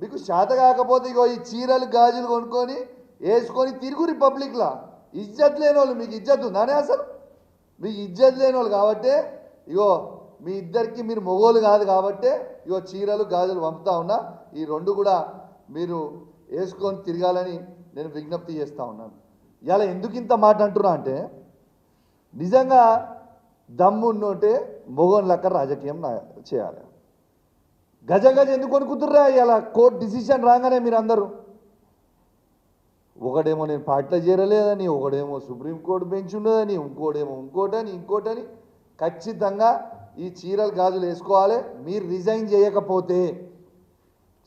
మీకు శాత కాకపోతే ఇగో ఈ చీరలు గాజులు కొనుక్కొని వేసుకొని తిరుగు రిపబ్లిక్లా ఇజ్జత్ లేని వాళ్ళు మీకు ఇజ్జత్ ఉందానే అసలు? మీకు ఇజ్జత్ లేని వాళ్ళు కాబట్టే ఇగో మీ ఇద్దరికి మీరు మొగోలు కాదు కాబట్టే ఇగో చీరలు గాజులు పంపుతా ఉన్నా. ఈ రెండు కూడా మీరు వేసుకొని తిరగాలని నేను విజ్ఞప్తి చేస్తూ ఉన్నాను. ఇలా ఎందుకు ఇంత మాట అంటున్నా అంటే నిజంగా దమ్మున్నోటే మొగోని లెక్క రాజకీయం నా- చేయాలి. గజ గజ ఎందుకు కొనుక్కుతుర్రా ఇలా కోర్టు డిసిషన్ రాగానే మీరు అందరూ ఒకడేమో నేను పార్టీలో చేరలేదని ఒకడేమో సుప్రీంకోర్టు బెంచ్ ఉన్నదని ఇంకోటేమో ఇంకోటని ఇంకోటని ఖచ్చితంగా ఈ చీరలు గాజులు వేసుకోవాలి. మీరు రిజైన్ చేయకపోతే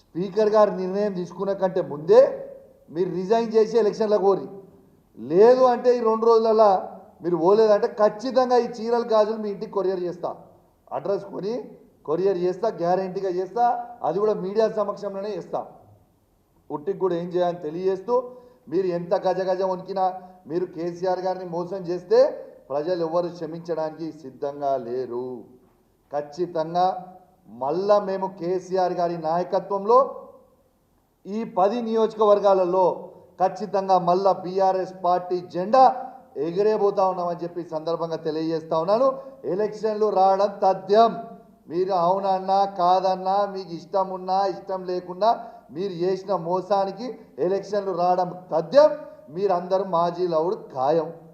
స్పీకర్ గారు నిర్ణయం తీసుకున్న కంటే ముందే మీరు రిజైన్ చేసి ఎలక్షన్లకు కోరి లేదు అంటే ఈ రెండు రోజులలో మీరు పోలేదంటే ఖచ్చితంగా ఈ చీరలు గాజులు మీ ఇంటికి కొరియర్ చేస్తా. అడ్రస్ కొని కొరియర్ చేస్తా గ్యారంటీగా చేస్తా అది కూడా మీడియా సమక్షంలోనే చేస్తా. ఉట్టికి కూడా ఏం చేయాలని తెలియజేస్తూ మీరు ఎంత గజ గజ వణికినా మీరు కేసీఆర్ గారిని మోసం చేస్తే ప్రజలు ఎవరు క్షమించడానికి సిద్ధంగా లేరు. ఖచ్చితంగా మళ్ళా మేము కేసీఆర్ గారి నాయకత్వంలో ఈ పది నియోజకవర్గాలలో ఖచ్చితంగా మళ్ళా బీఆర్ఎస్ పార్టీ జెండా ఎగిరేబోతా ఉన్నామని చెప్పి సందర్భంగా తెలియజేస్తా ఉన్నాను. ఎలక్షన్లు రావడం తథ్యం. మీరు అవునన్నా కాదన్నా మీకు ఇష్టం ఉన్నా ఇష్టం లేకున్నా మీరు చేసిన మోసానికి ఎలక్షన్లు రావడం తథ్యం మీరందరూ మాజీ లవుడు ఖాయం.